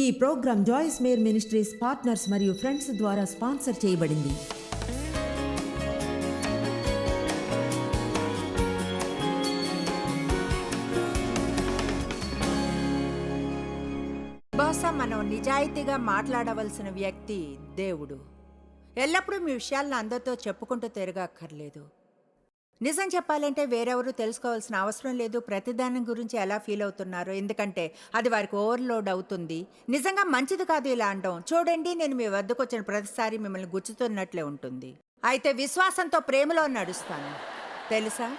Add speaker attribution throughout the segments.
Speaker 1: ఈ program Joyce Meyer ministries partners మరియు friends ద్వారా స్పాన్సర్ చేయబడింది.
Speaker 2: బహుశా మనం నిజాయితీగా మాట్లాడవలసిన వ్యక్తి దేవుడు. ఎల్లప్పుడూ మీ విషయాలను అందరితో చెప్పుకుంటూ తిరగక్కర్లేదు. నిజం చెప్పాలంటే వేరెవరు తెలుసుకోవాల్సిన అవసరం లేదు. ప్రతిదానం గురించి ఎలా ఫీల్ అవుతున్నారో ఎందుకంటే అది వారికి ఓవర్లోడ్ అవుతుంది. నిజంగా మంచిది కాదు ఇలా అనడం. చూడండి నేను మీ వద్దకు వచ్చిన ప్రతిసారి మిమ్మల్ని గుచ్చుతున్నట్లే ఉంటుంది. అయితే విశ్వాసంతో ప్రేమలో నడుస్తాను. తెలుసా?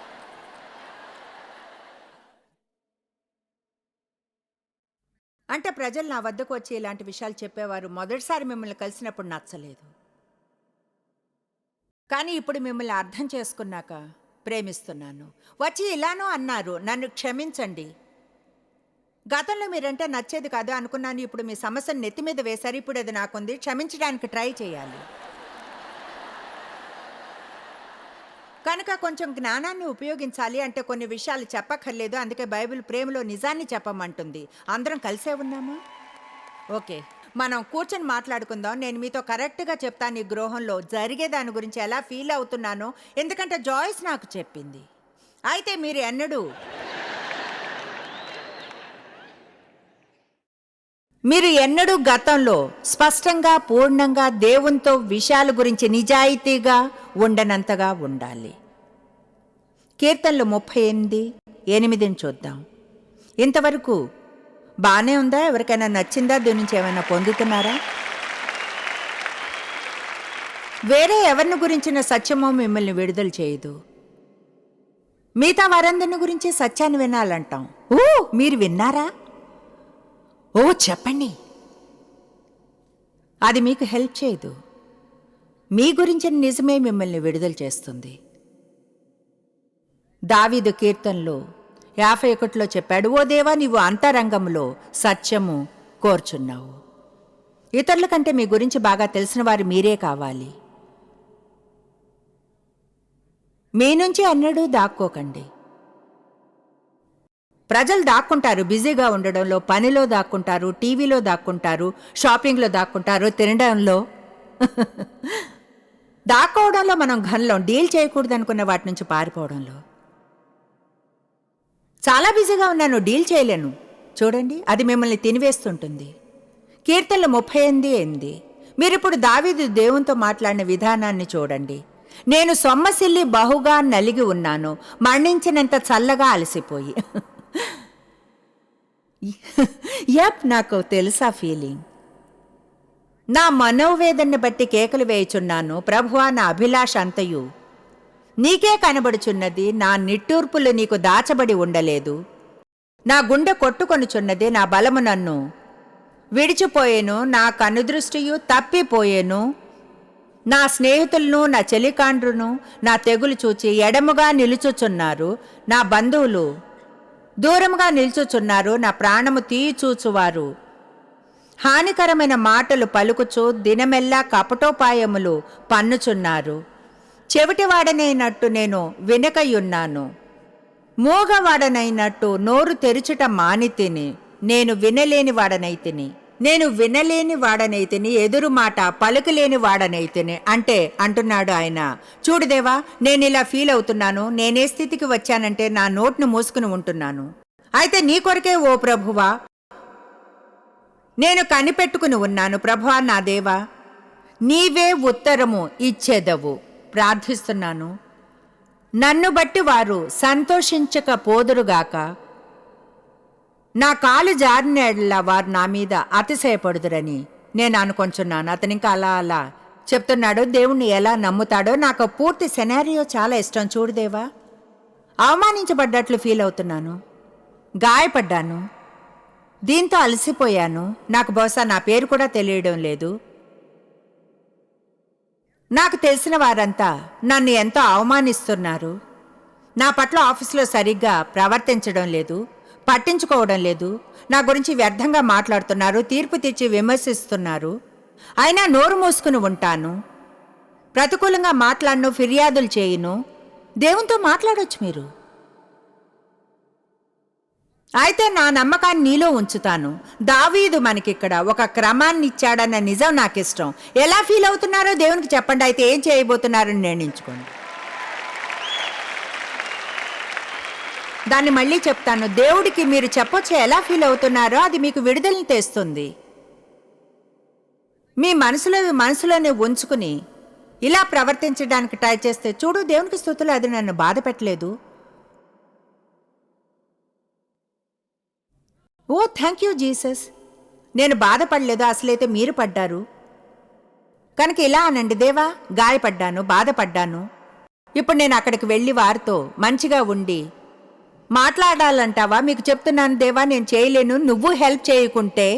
Speaker 2: అంటే ప్రజలు నా వద్దకు వచ్చి ఇలాంటి విషయాలు చెప్పేవారు. మొదటిసారి మిమ్మల్ని కలిసినప్పుడు నచ్చలేదు. కానీ ఇప్పుడు మిమ్మల్ని అర్థం చేసుకున్నాక ప్రేమిస్తున్నాను. వచ్చి ఇలానో అన్నారు. నన్ను క్షమించండి. గతంలో మీరంటే నచ్చేది కాదు అనుకున్నాను. ఇప్పుడు మీ సమస్యను నెత్తి మీద వేశారు. ఇప్పుడు అది నాకుంది. క్షమించడానికి ట్రై చేయాలి. కనుక కొంచెం జ్ఞానాన్ని ఉపయోగించాలి అంటే కొన్ని విషయాలు చెప్పక్కర్లేదు. అందుకే బైబిల్ ప్రేమలో నిజాన్ని చెప్పమంటుంది. అందరం కలిసే ఉన్నామా? ఓకే. మనం కూర్చొని మాట్లాడుకుందాం. నేను మీతో కరెక్ట్గా చెప్తాను ఈ గృహంలో. జరిగే దాని గురించి ఎలా ఫీల్ అవుతున్నానో. ఎందుకంటే జాయిస్ నాకు చెప్పింది. అయితే మీరు ఎన్నడూ మీరు ఎన్నడూ గతంలో స్పష్టంగా పూర్ణంగా దేవునితో విషయాల గురించి నిజాయితీగా ఉండనంతగా ఉండాలి. కీర్తనలు ముప్పై ఎనిమిది ఎనిమిదిని చూద్దాం. ఇంతవరకు బాగానే ఉందా? ఎవరికైనా నచ్చిందా? దీని నుంచి ఏమైనా పొందుతున్నారా? వేరే ఎవరిని గురించిన సత్యమో మిమ్మల్ని విడుదల చేయదు. మిగతా వారందరిని గురించి సత్యాన్ని వినాలంటాం. ఓ మీరు విన్నారా? ఓ చెప్పండి. అది మీకు హెల్ప్ చేయదు. మీ గురించిన నిజమే మిమ్మల్ని విడుదల చేస్తుంది. దావీదు కీర్తనలో యాభై ఒకటిలో చెప్పాడు ఓ దేవా నీవు అంతరంగంలో సత్యము కోర్చున్నావు. ఇతరుల కంటే మీ గురించి బాగా తెలిసిన వారు మీరే కావాలి. మీ నుంచి అన్నడూ దాక్కోకండి. ప్రజలు దాక్కుంటారు బిజీగా ఉండడంలో పనిలో దాక్కుంటారు టీవీలో దాక్కుంటారు షాపింగ్లో దాక్కుంటారు తినడంలో. దాక్కోవడంలో మనం ఘన్లో డీల్ చేయకూడదు అనుకున్న వాటి నుంచి పారిపోవడంలో. చాలా బిజీగా ఉన్నాను డీల్ చేయలేను. చూడండి అది మిమ్మల్ని తినివేస్తుంటుంది. కీర్తనలు ముప్పై ఎనిమిది ఎనిమిది మీరిప్పుడు దావీదు దేవునితో మాట్లాడిన విధానాన్ని చూడండి. నేను సొమ్మసిల్లి బహుగా నలిగి ఉన్నాను మరణించినంత చల్లగా అలసిపోయి. యప్ నాకు తెలుసా ఫీలింగ్. నా మనోవేదన్ని బట్టి కేకలు వేయుచున్నాను ప్రభువా నా అభిలాష అంతయు. నీకే కనబడుచున్నది నా నిట్టూర్పులు నీకు దాచబడి ఉండలేదు. నా గుండె కొట్టుకొనుచున్నది నా బలము నన్ను. విడిచిపోయేను నా కనుదృష్టియు తప్పిపోయేను. నా స్నేహితులను నా చెలికాండ్రును నా తెగులు చూచి ఎడముగా నిలుచుచున్నారు నా బంధువులు. దూరముగా నిల్చుచున్నారు నా ప్రాణము తీయచూచువారు హానికరమైన మాటలు పలుకుచు దినమెల్లా కపటోపాయములు పన్నుచున్నారు. చెవిటివాడనైనట్టు నేను వినకయున్నాను. మూగవాడనైనట్టు నోరు తెరుచుట మానితిని. నేను వినలేని వాడనైతిని నేను వినలేని వాడనైతిని ఎదురు మాట పలుకలేని వాడనైతిని అంటే అంటున్నాడు ఆయన. చూడుదేవా నేను ఇలా ఫీల్ అవుతున్నాను. నేనే స్థితికి వచ్చానంటే నా నోట్ను మూసుకుని ఉంటున్నాను. అయితే నీ కొరకే ఓ ప్రభువా నేను కనిపెట్టుకుని ఉన్నాను. ప్రభువా నా దేవా నీవే ఉత్తరము ఇచ్చేదవు. ప్రార్థిస్తున్నాను. నన్ను బట్టి వారు సంతోషించక పోదురుగాక. నా కాలు జారినేళ్ళ వారు నా మీద అతిశయపడుదురని నేను అనుకొంచున్నాను. అతనికి అలా అలా చెప్తున్నాడు. దేవుణ్ణి ఎలా నమ్ముతాడో నాకు పూర్తి సెనారియో చాలా ఇష్టం. చూడుదేవా అవమానించబడ్డట్లు ఫీల్ అవుతున్నాను. గాయపడ్డాను. దీంతో అలసిపోయాను. నాకు బహుశా నా పేరు కూడా తెలియడం లేదు. నాకు తెలిసిన వారంతా నన్ను ఎంతో అవమానిస్తున్నారు. నా పట్ల ఆఫీసులో సరిగ్గా ప్రవర్తించడం లేదు పట్టించుకోవడం లేదు నా గురించి వ్యర్థంగా మాట్లాడుతున్నారు తీర్పు తెచ్చి విమర్శిస్తున్నారు. అయినా నోరు మూసుకుని ఉంటాను. ప్రతికూలంగా మాట్లాడను ఫిర్యాదులు చేయను. దేవునితో మాట్లాడొచ్చు మీరు. అయితే నా నమ్మకాన్ని నీలో ఉంచుతాను. దావీదు మనకిక్కడ ఒక క్రమాన్ని ఇచ్చాడన్న నిజం నాకు ఇష్టం ఎలా ఫీల్ అవుతున్నారో దేవునికి చెప్పండి. అయితే ఏం చేయబోతున్నారని నిర్ణయించుకోండి. దాన్ని మళ్ళీ చెప్తాను. దేవుడికి మీరు చెప్పొచ్చు ఎలా ఫీల్ అవుతున్నారో అది మీకు విడుదలని తెస్తుంది. మీ మనసులో మనసులోనే ఉంచుకుని ఇలా ప్రవర్తించడానికి ట్రై చేస్తే చూడు దేవునికి స్థుతులు అది నన్ను బాధ పెట్టలేదు ఓ థ్యాంక్ యూ జీసస్ నేను బాధపడలేదు అసలైతే మీరు పడ్డారు. కనుక ఇలా అనండి దేవా గాయపడ్డాను బాధపడ్డాను. ఇప్పుడు నేను అక్కడికి వెళ్ళి వారితో మంచిగా ఉండి మాట్లాడాలంటావా? మీకు చెప్తున్నాను దేవా నేను చేయలేను నువ్వు హెల్ప్ చేయకుంటే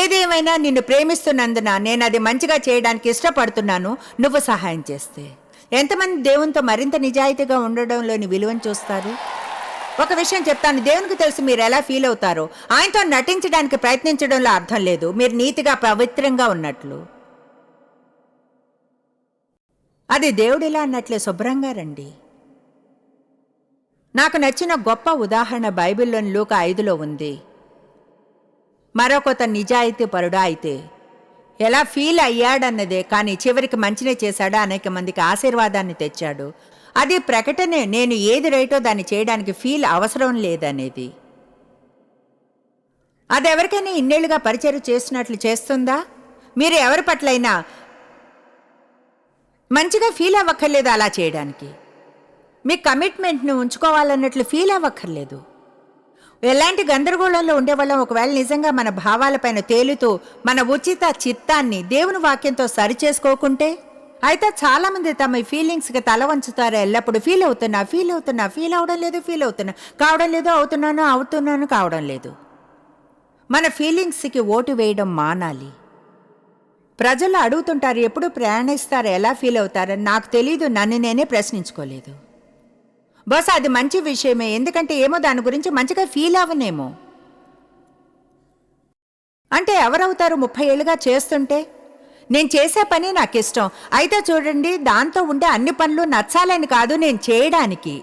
Speaker 2: ఏదేమైనా నిన్ను ప్రేమిస్తున్నందున నేను అది మంచిగా చేయడానికి ఇష్టపడుతున్నాను నువ్వు సహాయం చేస్తే. ఎంతమంది దేవునితో మరింత నిజాయితీగా ఉండడంలోని విలువను చూస్తారు? ఒక విషయం చెప్తాను. దేవునికి తెలుసు మీరు ఎలా ఫీల్ అవుతారో. ఆయనతో నటించడానికి ప్రయత్నించడంలో అర్థం లేదు. మీరు నీతిగా పవిత్రంగా ఉన్నట్లు. అది దేవుడిలా అన్నట్లే శుభ్రంగా రండి. నాకు నచ్చిన గొప్ప ఉదాహరణ బైబిల్లోని లూక ఐదులో ఉంది. మరొకొత నిజాయితీ పరుడా అయితే ఎలా ఫీల్ అయ్యాడన్నదే కానీ చివరికి మంచినే చేశాడు అనేక మందికి ఆశీర్వాదాన్ని తెచ్చాడు. అది ప్రకటనే నేను ఏది రైటో దాన్ని చేయడానికి ఫీల్ అవసరం లేదనేది. అది ఎవరికైనా ఇన్నేళ్ళుగా పరిచయం చేస్తున్నట్లు చేస్తుందా? మీరు ఎవరి పట్లైనా మంచిగా ఫీల్ అవ్వక్కర్లేదు అలా చేయడానికి. మీ కమిట్మెంట్ను ఉంచుకోవాలన్నట్లు ఫీల్ అవ్వక్కర్లేదు. ఎలాంటి గందరగోళంలో ఉండేవాళ్ళం ఒకవేళ నిజంగా మన భావాలపైన తేలుతూ మన ఉచిత చిత్తాన్ని దేవుని వాక్యంతో సరిచేసుకోకుంటే? అయితే చాలా మంది తమ ఫీలింగ్స్కి తల వంచుతారు. ఎల్లప్పుడు ఫీల్ అవుతున్నా ఫీల్ అవుతున్నా ఫీల్ అవడం లేదు ఫీల్ అవుతున్నా. కావడం లేదు అవుతున్నాను అవుతున్నాను కావడం లేదు. మన ఫీలింగ్స్కి ఓటు వేయడం మానాలి. ప్రజలు అడుగుతుంటారు ఎప్పుడు ప్రయాణిస్తారు ఎలా ఫీల్ అవుతారని నాకు తెలీదు నన్ను నేనే ప్రశ్నించుకోలేదు. బస్ అది మంచి విషయమే ఎందుకంటే ఏమో దాని గురించి మంచిగా ఫీల్ అవ్వనేమో అంటే ఎవరవుతారు ముప్పై ఏళ్ళుగా చేస్తుంటే? నేను చేసే పని నాకు ఇష్టం అయితే చూడండి దాంతో ఉండే అన్ని పనులు నచ్చాలని కాదు నేను చేయడానికి.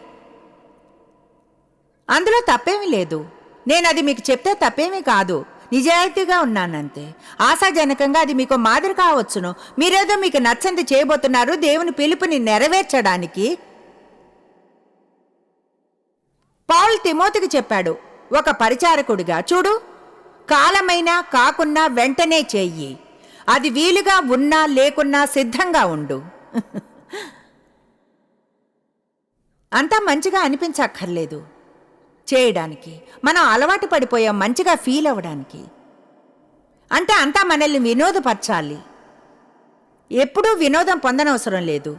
Speaker 2: అందులో తప్పేమీ లేదు. నేను అది మీకు చెప్తే తప్పేమీ కాదు. నిజాయితీగా ఉన్నానంతే. ఆశాజనకంగా అది మీకు మాదిరి కావచ్చును. మీరేదో మీకు నచ్చంది చేయబోతున్నారు దేవుని పిలుపుని నెరవేర్చడానికి. పౌల్ తిమోతికి చెప్పాడు. ఒక పరిచారకుడిగా చూడు కాలమైనా కాకున్నా వెంటనే చెయ్యి. అది వీలుగా ఉన్నా లేకున్నా సిద్ధంగా ఉండు. అంతా మంచిగా అనిపించక్కర్లేదు. చేయడానికి మనం అలవాటు పడిపోయాం మంచిగా ఫీల్ అవ్వడానికి. అంటే అంతా మనల్ని వినోదపరచాలి. ఎప్పుడూ వినోదం పొందనవసరం లేదు.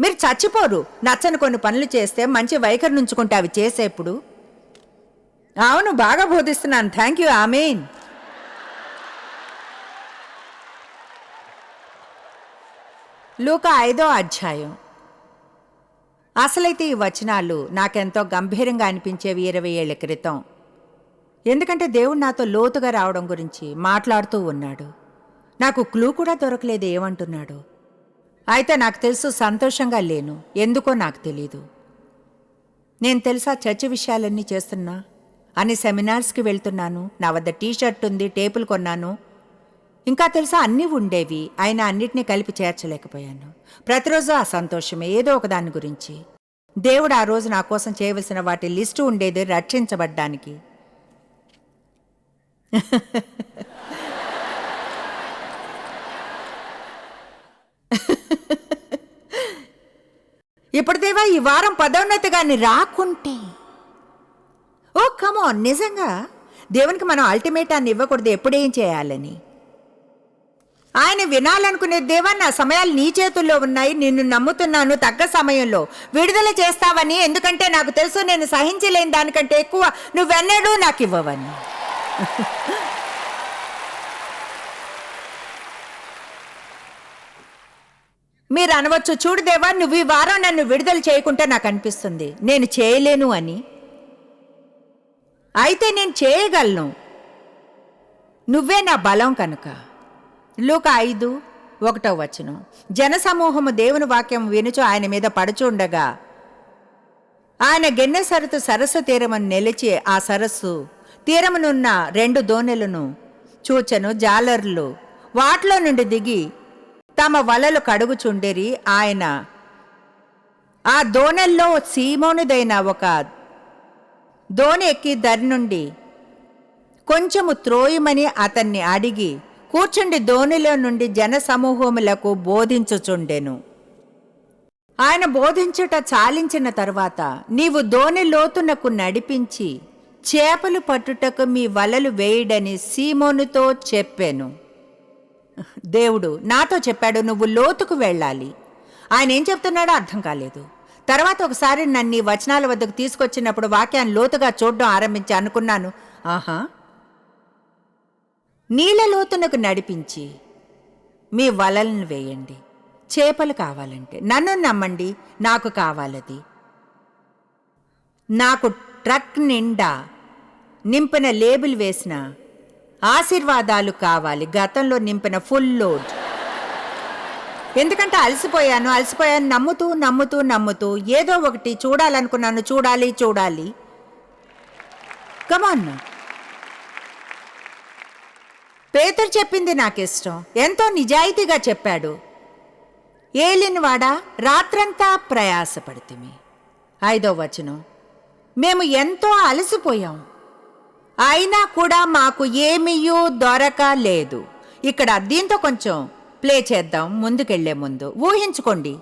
Speaker 2: మీరు చచ్చిపోరు నచ్చని కొన్ని పనులు చేస్తే మంచి వైఖరి నుంచుకుంటే అవి చేసేప్పుడు. అవును బాగా బోధిస్తున్నాను. Thank you amen. లూక ఐదో అధ్యాయం. అసలైతే ఈ వచనాలు నాకెంతో గంభీరంగా అనిపించేవి ఇరవై ఏళ్ళ క్రితం. ఎందుకంటే దేవుడు నాతో లోతుగా రావడం గురించి మాట్లాడుతూ ఉన్నాడు. నాకు క్లూ కూడా దొరకలేదు ఏమంటున్నాడు. అయితే నాకు తెలుసు సంతోషంగా లేను. ఎందుకో నాకు తెలీదు. నేను తెలుసా చర్చి విషయాలన్నీ చేస్తున్నా? అన్ని సెమినార్స్కి వెళ్తున్నాను. నా వద్ద టీషర్ట్ ఉంది టేపులు కొన్నాను. ఇంకా తెలుసా అన్నీ ఉండేవి. అయినా అన్నిటినీ కలిపి చేర్చలేకపోయాను. ప్రతిరోజు ఆ సంతోషమే ఏదో ఒక దాని గురించి. దేవుడు ఆ రోజు నా కోసం చేయవలసిన వాటి లిస్టు ఉండేది రక్షించబడ్డానికి. ఇప్పుడు దేవా ఈ వారం పదోన్నతి కానీ రాకుంటే. ఓ కమో నిజంగా. దేవునికి మనం అల్టిమేటాన్ని ఇవ్వకూడదు ఎప్పుడేం చేయాలని. ఆయన వినాలనుకునే దేవా నా సమయాలు నీ చేతుల్లో ఉన్నాయి నిన్ను నమ్ముతున్నాను తగ్గ సమయంలో. విడుదల చేస్తావని ఎందుకంటే నాకు తెలుసు నేను సహించలేని దానికంటే ఎక్కువ నువ్వెన్నడూ నాకు ఇవ్వవని మీరు అనవచ్చు చూడు దేవా నువ్వు ఈ వారం నన్ను విడుదల చేయకుంటే నాకు అనిపిస్తుంది నేను చేయలేను అని. అయితే నేను చేయగలను. నువ్వే నా బలం కనుక. లూక ఐదు ఒకటో వచనం. జనసమూహము దేవుని వాక్యం వినుచు ఆయన మీద పడుచుండగా ఆయన గెన్నెసరతు సరస్సు తీరమును నిలిచి ఆ సరస్సు తీరమునున్న రెండు దోణెలను చూచను జాలర్లు. వాటిలో నుండి దిగి తమ వలలు కడుగుచుండిరి ఆయన. ఆ దోణెల్లో సీమోనిదైన ఒక దోణి ఎక్కి దరి నుండి కొంచెము త్రోయమని అతన్ని అడిగి కూర్చుండి దోణిలో నుండి జనసమూహములకు బోధించుచుండెను. ఆయన బోధించుట చాలించిన తరువాత నీవు దోణి లోతునకు నడిపించి చేపలు పట్టుటకు మీ వలలు వేయడని సీమోనుతో చెప్పాను. దేవుడు నాతో చెప్పాడు నువ్వు లోతుకు వెళ్ళాలి. ఆయన ఏం చెప్తున్నాడో అర్థం కాలేదు. తర్వాత ఒకసారి నన్ను ఈ వచనాల వద్దకు తీసుకొచ్చినప్పుడు వాక్యాన్ని లోతుగా చూడడం ఆరంభించి అనుకున్నాను. ఆహా నీళ్ళలోతునకు నడిపించి మీ వలలను వేయండి. చేపలు కావాలంటే నన్ను నమ్మండి నాకు కావాలది. నాకు ట్రక్ నిండా నింపిన లేబుల్ వేసిన ఆశీర్వాదాలు కావాలి. గతంలో నింపిన ఫుల్ లోడ్. ఎందుకంటే అలసిపోయాను అలసిపోయాను నమ్ముతూ నమ్ముతూ నమ్ముతూ ఏదో ఒకటి చూడాలనుకున్నాను చూడాలి చూడాలి. కమాన్ పేతురు చెప్పింది నాకు ఇష్టం ఎంతో నిజాయితీగా చెప్పాడు. ఏలినవాడా రాత్రంతా ప్రయాసపడితిమి. ఐదో వచనం. మేము ఎంతో అలసిపోయాం. అయినా కూడా మాకు ఏమీయూ దొరక లేదు. ఇక్కడ దీంతో కొంచెం ప్లే చేద్దాం ముందుకెళ్ళే ముందు. ఊహించుకోండి.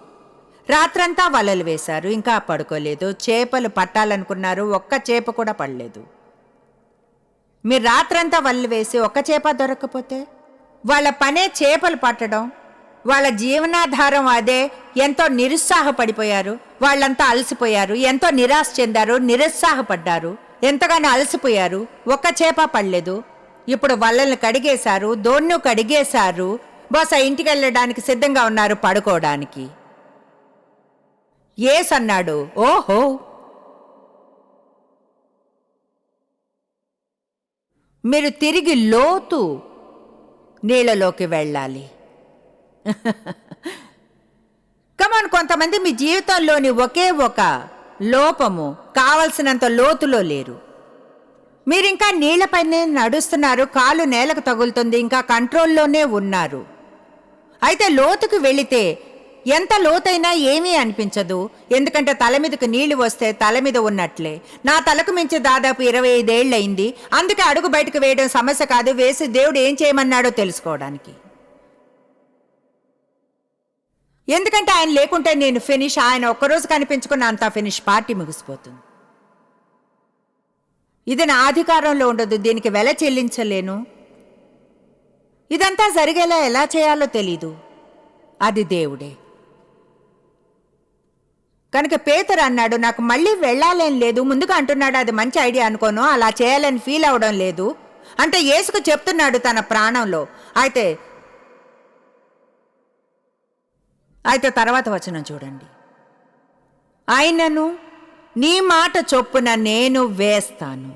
Speaker 2: రాత్రంతా వలలు వేశారు ఇంకా పడుకోలేదు. చేపలు పట్టాలనుకున్నారు ఒక్క చేప కూడా పడలేదు. మీరు రాత్రంతా వలలు వేసి ఒక్క చేప దొరకకపోతే వాళ్ళ పనే చేపలు పట్టడం వాళ్ళ జీవనాధారం అదే. ఎంతో నిరుత్సాహపడిపోయారు. వాళ్ళంతా అలసిపోయారు. ఎంతో నిరాశ చెందారు. నిరుత్సాహపడ్డారు. ఎంతగానో అలసిపోయారు. ఒక్క చేప పడలేదు. ఇప్పుడు వలలను కడిగేశారు. దోన్ను కడిగేశారు. బహుశా ఇంటికి వెళ్ళడానికి సిద్ధంగా ఉన్నారు పడుకోవడానికి. ఏస్ అన్నాడు ఓహో! మీరు తిరిగి లోతు నీళ్ళలోకి వెళ్ళాలి. కమాన్ కొంతమంది మీ జీవితంలోని ఒకే ఒక లోపము కావలసినంత లోతులో లేరు. మీరింకా నీళ్ళపైనే నడుస్తున్నారు కాలు నేలకు తగులుతుంది ఇంకా కంట్రోల్లోనే ఉన్నారు. అయితే లోతుకు వెళితే ఎంత లోతైనా ఏమీ అనిపించదు. ఎందుకంటే తల మీదకు నీళ్ళు వస్తే తల మీద ఉన్నట్లే. నా తలకు మించి దాదాపు ఇరవై ఐదేళ్ళయింది అందుకే అడుగు బయటకు వేయడం సమస్య కాదు. వేసి దేవుడు ఏం చేయమన్నాడో తెలుసుకోవడానికి. ఎందుకంటే ఆయన లేకుంటే నేను ఫినిష్ ఆయన ఒక్కరోజు కనిపించుకున్న అంత ఫినిష్ పార్టీ ముగిసిపోతుంది. ఇది నా అధికారంలో ఉండదు. దీనికి వెల చెల్లించలేను. ఇదంతా జరిగేలా ఎలా చేయాలో తెలీదు. అది దేవుడే. కనుక పేతరు అన్నాడు నాకు మళ్ళీ వెళ్ళాలని లేదు. ముందుగా అంటున్నాడు అది మంచి ఐడియా అనుకోను. అలా చేయాలని ఫీల్ అవడం లేదు. అంటే యేసుకు చెప్తున్నాడు తన ప్రాణంలో. అయితే అయితే తర్వాత వచనం చూడండి. ఆయనను నీ మాట చొప్పున నేను వేస్తాను.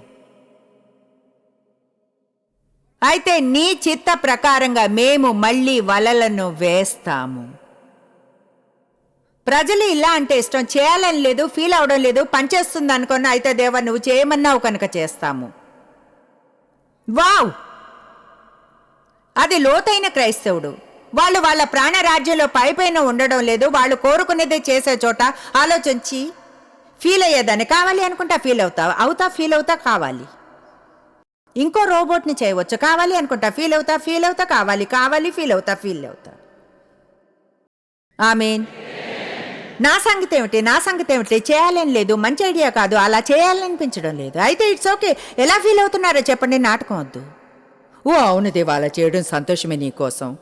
Speaker 2: అయితే నీ చిత్త ప్రకారంగా మేము మళ్ళీ వలలను వేస్తాము. ప్రజలు ఇలా అంటే ఇష్టం చేయాలని లేదు ఫీల్ అవడం లేదు పనిచేస్తుంది అనుకున్న అయితే దేవా నువ్వు చేయమన్నావు కనుక చేస్తాము. వావ్! అది లోతైన క్రైస్తవుడు. వాళ్ళు వాళ్ళ ప్రాణరాజ్యంలో పైపైన ఉండడం లేదు వాళ్ళు కోరుకునేదే చేసే చోట ఆలోచించి ఫీల్ అయ్యేదాన్ని కావాలి అనుకుంటా ఫీల్ అవుతావు అవుతా ఫీల్ అవుతా కావాలి. ఇంకో రోబోట్ని చేయవచ్చు కావాలి అనుకుంటా ఫీల్ అవుతా ఫీల్ అవుతా కావాలి కావాలి ఫీల్ అవుతా ఫీల్ అవుతా. ఆమెన్. నా సంగతి ఏమిటి? నా సంగతి ఏమిటి? చేయాలని లేదు మంచి ఐడియా కాదు అలా చేయాలనిపించడం లేదు. అయితే ఇట్స్ ఓకే. ఎలా ఫీల్ అవుతున్నారో చెప్పండి నాటకం వద్దు. ఓ అవును దేవా అలా చేయడం సంతోషమే నీకోసం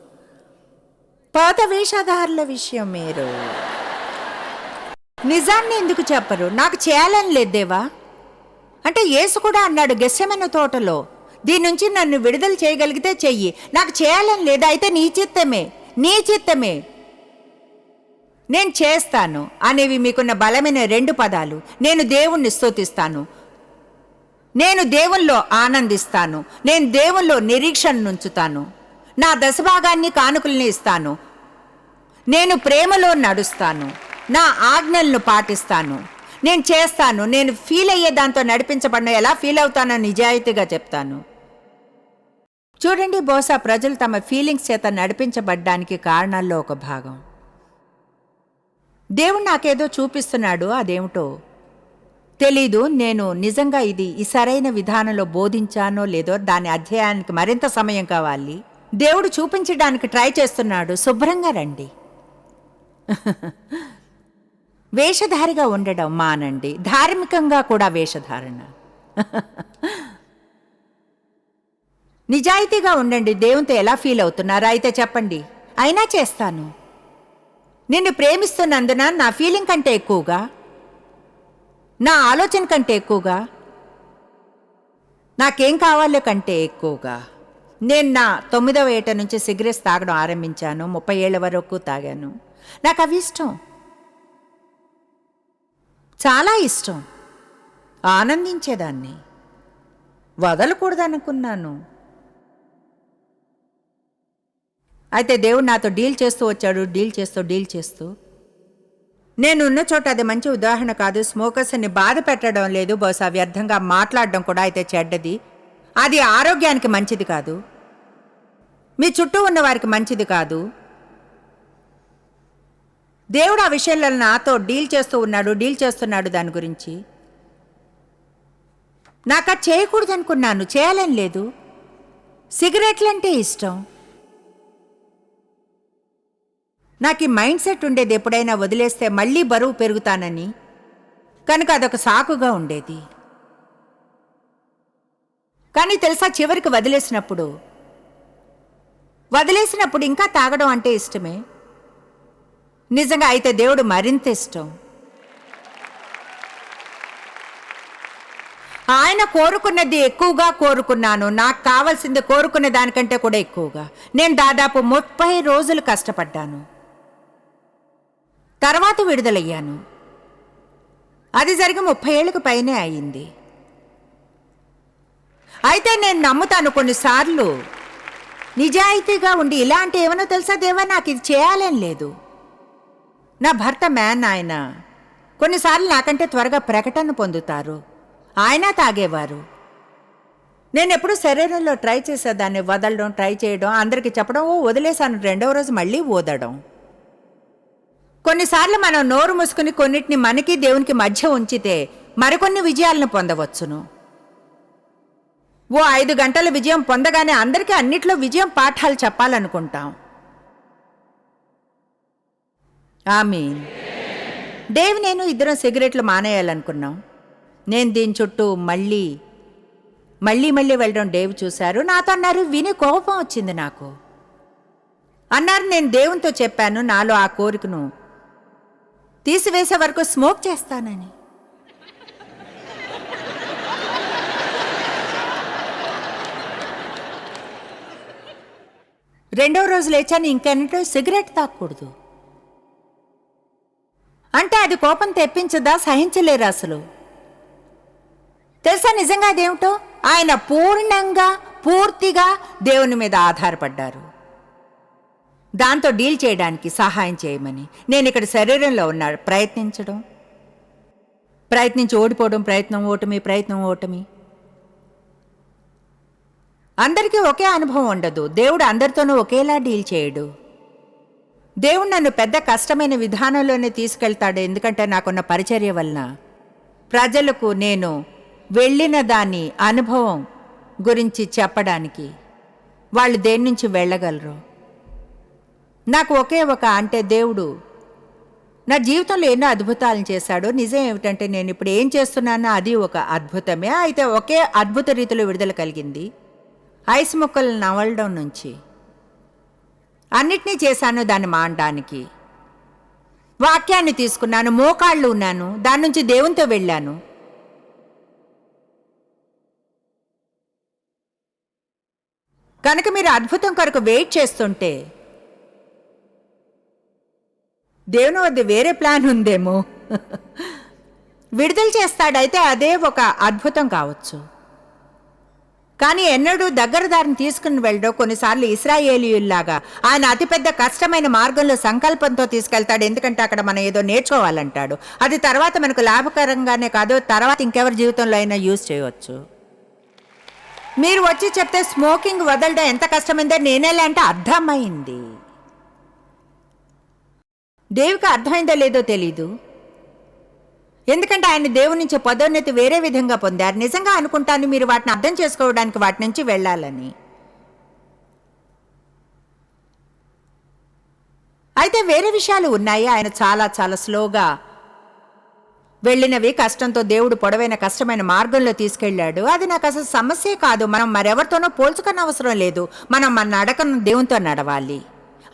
Speaker 2: పాత వేషధారుల విషయం మీరు. నిజాన్ని ఎందుకు చెప్పరు? నాకు చేయాలని లేదు దేవా. అంటే యేసు కూడా అన్నాడు గెస్సమైన తోటలో దీని నుంచి నన్ను విడుదల చేయగలిగితే చెయ్యి. నాకు చేయాలని లేదా అయితే నీ చిత్తమే. నీ చిత్తమే. నేను చేస్తాను అనేవి మీకున్న బలమైన రెండు పదాలు. నేను దేవుణ్ణి స్తోతిస్తాను. నేను దేవుల్లో ఆనందిస్తాను. నేను దేవుల్లో నిరీక్షణనుంచుతాను నా దశభాగాన్ని కానుకల్ని ఇస్తాను. నేను ప్రేమలో నడుస్తాను. నా ఆజ్ఞలను పాటిస్తాను. నేను చేస్తాను. నేను ఫీల్ అయ్యే దాంతో నడిపించబడిన ఎలా ఫీల్ అవుతానో నిజాయితీగా చెప్తాను. చూడండి బహుశా ప్రజలు తమ ఫీలింగ్స్ చేత నడిపించబడ్డానికి కారణాల్లో ఒక భాగం. దేవుడు నాకేదో చూపిస్తున్నాడు అదేమిటో? తెలీదు నేను నిజంగా ఇది ఈ సరైన విధానంలో బోధించానో లేదో దాని అధ్యయనానికి మరింత సమయం కావాలి. దేవుడు చూపించడానికి ట్రై చేస్తున్నాడు శుభ్రంగా రండి. వేషధారిగా ఉండడం మానండి ధార్మికంగా కూడా వేషధారణ. నిజాయితీగా ఉండండి దేవునితో ఎలా ఫీల్ అవుతున్నారా అయితే చెప్పండి. అయినా చేస్తాను. నిన్ను ప్రేమిస్తున్నందున నా ఫీలింగ్ కంటే ఎక్కువగా? నా ఆలోచన కంటే ఎక్కువగా? నాకేం కావాలో కంటే ఎక్కువగా? నేను నా తొమ్మిదవ ఏట నుంచి సిగరెట్స్ తాగడం ఆరంభించాను ముప్పై ఏళ్ళ వరకు తాగాను. నాకు అవి ఇష్టం. చాలా ఇష్టం. ఆనందించేదాన్ని. వదలకూడదనుకున్నాను. అయితే దేవుడు నాతో డీల్ చేస్తూ వచ్చాడు డీల్ చేస్తూ డీల్ చేస్తూ. నేను ఉన్న చోట అది మంచి ఉదాహరణ కాదు. స్మోకర్స్ని బాధ పెట్టడం లేదు. బహుశా వ్యర్థంగా మాట్లాడడం కూడా అయితే చెడ్డది. అది ఆరోగ్యానికి మంచిది కాదు. మీ చుట్టూ ఉన్న వారికి మంచిది కాదు. దేవుడు ఆ విషయంలో నాతో డీల్ చేస్తూ ఉన్నాడు డీల్ చేస్తున్నాడు దాని గురించి. నాకు అది చేయకూడదనుకున్నాను. చేయాలని లేదు. సిగరెట్లంటే ఇష్టం. నాకు ఈ మైండ్ సెట్ ఉండేది ఎప్పుడైనా వదిలేస్తే మళ్ళీ బరువు పెరుగుతానని. కనుక అదొక సాకుగా ఉండేది. కానీ తెలుసా చివరికి వదిలేసినప్పుడు? వదిలేసినప్పుడు ఇంకా తాగడం అంటే ఇష్టమే? నిజంగా అయితే దేవుడు మరింత ఇష్టం. ఆయన కోరుకున్నది ఎక్కువగా కోరుకున్నాను. నాకు కావాల్సింది కోరుకునే దానికంటే కూడా ఎక్కువగా. నేను దాదాపు ముప్పై రోజులు కష్టపడ్డాను. తర్వాత విడుదలయ్యాను. అది జరిగి ముప్పై ఏళ్ళకు పైనే అయింది. అయితే నేను నమ్ముతాను కొన్నిసార్లు నిజాయితీగా ఉండి ఇలాంటి అంటే ఏమనో తెలుసా దేవా? నాకు ఇది చేయాలని లేదు. నా భర్త మ్యాన్ ఆయన. కొన్నిసార్లు నాకంటే త్వరగా ప్రకటన పొందుతారు. ఆయన తాగేవారు. నేను ఎప్పుడు శరీరంలో ట్రై చేసేదాన్ని వదలడం ట్రై చేయడం అందరికీ చెప్పడం ఓ వదిలేశాను రెండవ రోజు మళ్ళీ ఓదడం. కొన్నిసార్లు మనం నోరు మూసుకుని కొన్నిటిని మనకి దేవునికి మధ్య ఉంచితే మరికొన్ని విజయాలను పొందవచ్చును. ఓ ఐదు గంటల విజయం పొందగానే అందరికీ అన్నిట్లో విజయం పాఠాలు చెప్పాలనుకుంటాం. ఆమీన్. డేవ్ నేను ఇద్దరం సిగరెట్లు మానేయాలనుకున్నాం. నేను దీని చుట్టూ మళ్ళీ మళ్ళీ మళ్ళీ వెళ్ళడం డేవ్ చూశారు. నాతో అన్నారు విని కోపం వచ్చింది నాకు. అన్నారు నేను దేవునితో చెప్పాను నాలో ఆ కోరికను తీసివేసే వరకు స్మోక్ చేస్తానని. రెండవ రోజు లేచాను ఇంకెన్నటో సిగరెట్ తాకూడదు. అంటే అది కోపం తెప్పించదా సహించలేరు అసలు? తెలుసా నిజంగా అదేమిటో? ఆయన పూర్ణంగా పూర్తిగా దేవుని మీద ఆధారపడ్డారు. దాంతో డీల్ చేయడానికి సహాయం చేయమని. నేను ఇక్కడ శరీరంలో ఉన్నాడు ప్రయత్నించడం ప్రయత్నించి ఓడిపోవడం ప్రయత్నం ఓటమి ప్రయత్నం ఓటమి. అందరికీ ఒకే అనుభవం ఉండదు. దేవుడు అందరితోనూ ఒకేలా డీల్ చేయడు. దేవుడు నన్ను పెద్ద కష్టమైన విధానంలోనే తీసుకెళ్తాడు. ఎందుకంటే నాకున్న పరిచర్య వలన ప్రజలకు నేను వెళ్ళిన దాని అనుభవం గురించి చెప్పడానికి వాళ్ళు దేని నుంచి వెళ్ళగలరు? నాకు ఒకే ఒక అంటే దేవుడు. నా జీవితంలో ఎన్నో అద్భుతాలను చేశాడు. నిజం ఏమిటంటే నేను ఇప్పుడు ఏం చేస్తున్నానో అది ఒక అద్భుతమే. అయితే ఒకే అద్భుత రీతిలో విడుదల కలిగింది. ఐస్ ముక్కలు నవలడం నుంచి. అన్నిటినీ చేశాను దాన్ని మానడానికి. వాక్యాన్ని తీసుకున్నాను మోకాళ్ళు ఉన్నాను దాని నుంచి దేవునితో వెళ్ళాను. కనుక మీరు అద్భుతం కొరకు వెయిట్ చేస్తుంటే దేవుని వద్ద వేరే ప్లాన్ ఉందేమో. విడుదల చేస్తాడైతే అదే ఒక అద్భుతం కావచ్చు. కానీ ఎన్నడూ దగ్గర దారిని తీసుకుని వెళ్ళడం కొన్నిసార్లు ఇస్రాయేలీయుల్లాగా ఆయన అతిపెద్ద కష్టమైన మార్గంలో సంకల్పంతో తీసుకెళ్తాడు. ఎందుకంటే అక్కడ మనం ఏదో నేర్చుకోవాలంటాడు. అది తర్వాత మనకు లాభకరంగానే కాదు తర్వాత ఇంకెవరి జీవితంలో అయినా యూజ్ చేయవచ్చు. మీరు వచ్చి చెప్తే స్మోకింగ్ వదలడం ఎంత కష్టమైందో నేనేలా అంటే అర్థమైంది. దేవికి అర్థమైందో లేదో తెలీదు. ఎందుకంటే ఆయన దేవుని నుంచి పదోన్నతి వేరే విధంగా పొందారు. నిజంగా అనుకుంటాను మీరు వాటిని అర్థం చేసుకోవడానికి వాటి నుంచి వెళ్ళాలని. అయితే వేరే విషయాలు ఉన్నాయి. ఆయన చాలా చాలా స్లోగా వెళ్ళినవి. కష్టంతో దేవుడు పొడవైన కష్టమైన మార్గంలో తీసుకెళ్ళాడు. అది నాకు అసలు సమస్యే కాదు. మనం మరెవరితోనో పోల్చుకున్న అవసరం లేదు. మనం మన నడకను దేవునితో నడవాలి.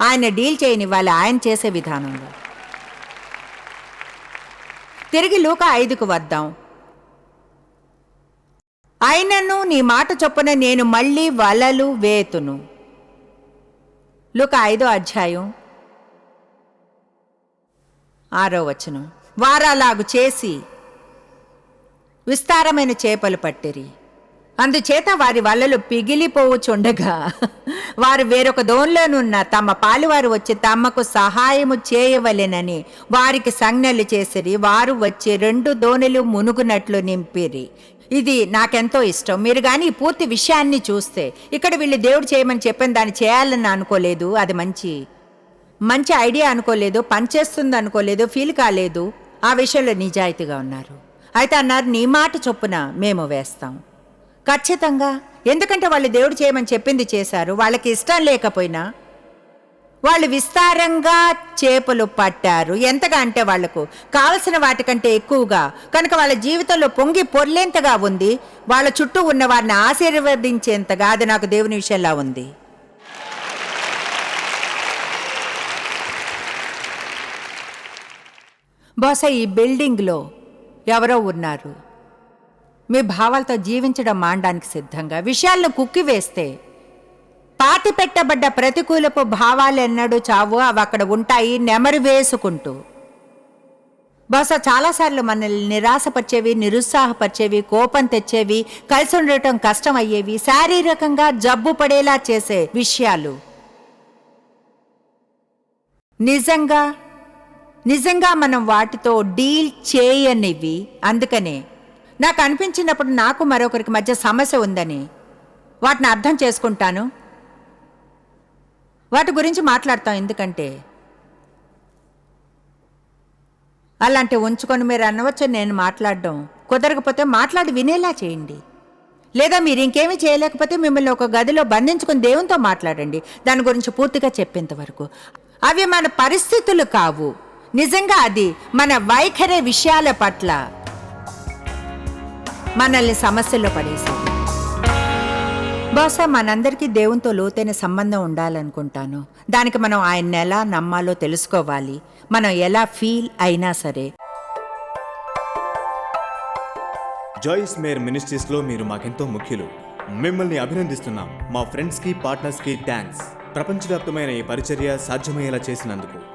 Speaker 2: ఆయన డీల్ చేయనివ్వాలి ఆయన చేసే విధానంలో తిరిగి లూక ఐదుకు వద్దాం. అయినను నీ మాట చొప్పున నేను మళ్ళీ వలలు వేతును. లూక ఐదో అధ్యాయం ఆరో వచనం. వారాలాగు చేసి విస్తారమైన చేపలు పట్టిరి. అందుచేత వారి వలలు పిగిలిపోవుచుండగా. వారు వేరొక దోన్లోనున్న తమ పాలువారు వచ్చి తమకు సహాయము చేయవలెనని వారికి సంజ్ఞలు చేసిరి. వారు వచ్చి రెండు దోణులు మునుగునట్లు నింపిరి. ఇది నాకెంతో ఇష్టం. మీరు కానీ పూర్తి విషయాన్ని చూస్తే ఇక్కడ వీళ్ళు దేవుడు చేయమని చెప్పిన దాన్ని చేయాలని అనుకోలేదు. అది మంచి మంచి ఐడియా అనుకోలేదు. పనిచేస్తుంది అనుకోలేదు. ఫీల్ కాలేదు. ఆ విషయంలో నిజాయితీగా ఉన్నారు. అయితే అన్నారు నీ మాట చొప్పున మేము వేస్తాం. ఖచ్చితంగా. ఎందుకంటే వాళ్ళు దేవుడు చేయమని చెప్పింది చేశారు. వాళ్ళకి ఇష్టం లేకపోయినా వాళ్ళు విస్తారంగా చేపలు పట్టారు. ఎంతగా అంటే వాళ్ళకు కావలసిన వాటికంటే ఎక్కువగా. కనుక వాళ్ళ జీవితంలో పొంగి పొర్లేంతగా ఉంది. వాళ్ళ చుట్టూ ఉన్న వారిని ఆశీర్వదించేంతగా అది నాకు దేవుని విషయంలా ఉంది. బహుశా ఈ బిల్డింగ్లో ఎవరో ఉన్నారు. మీ భావాలతో జీవించడం మానడానికి సిద్ధంగా. విషయాలను కుక్కి వేస్తే పాతి పెట్టబడ్డ ప్రతికూలపు భావాలు ఎన్నడూ చావు అవి అక్కడ ఉంటాయి నెమరు వేసుకుంటూ. బహుశా చాలాసార్లు మనల్ని నిరాశపరిచేవి నిరుత్సాహపరిచేవి కోపం తెచ్చేవి కలిసి ఉండటం కష్టం అయ్యేవి శారీరకంగా జబ్బు పడేలా చేసే విషయాలు. నిజంగా నిజంగా మనం వాటితో డీల్ చేయనివి. అందుకనే నాకు అనిపించినప్పుడు నాకు మరొకరికి మధ్య సమస్య ఉందని వాటిని అర్థం చేసుకుంటాను. వాటి గురించి మాట్లాడతాం ఎందుకంటే అలాంటి ఉంచుకొని మీరు అనవచ్చు నేను మాట్లాడడం కుదరకపోతే మాట్లాడి వినేలా చేయండి. లేదా మీరు ఇంకేమీ చేయలేకపోతే మిమ్మల్ని ఒక గదిలో బంధించుకుని దేవునితో మాట్లాడండి. దాని గురించి పూర్తిగా చెప్పేంత వరకు. అవి మన పరిస్థితులు కావు. నిజంగా అది మన వైఖరి విషయాల పట్ల. మనల్ని సమస్యల్లో పడేసింది బహుశా మనందరికీ దేవునితో లోతైన సంబంధం ఉండాలనుకుంటాను. దానికి మనం ఆయన్ని ఎలా నమ్మాలో తెలుసుకోవాలి. మనం ఎలా ఫీల్ అయినా సరే.
Speaker 3: జాయిస్ మేర్ మినిస్ట్రీస్లో మీరు మాకెంతో ముఖ్యులు. మిమ్మల్ని అభినందిస్తున్నాం. మా ఫ్రెండ్స్కి పార్ట్నర్స్కి థ్యాంక్స్. ప్రపంచవ్యాప్తమైన ఈ పరిచర్య సాధ్యమయ్యేలా చేసినందుకు.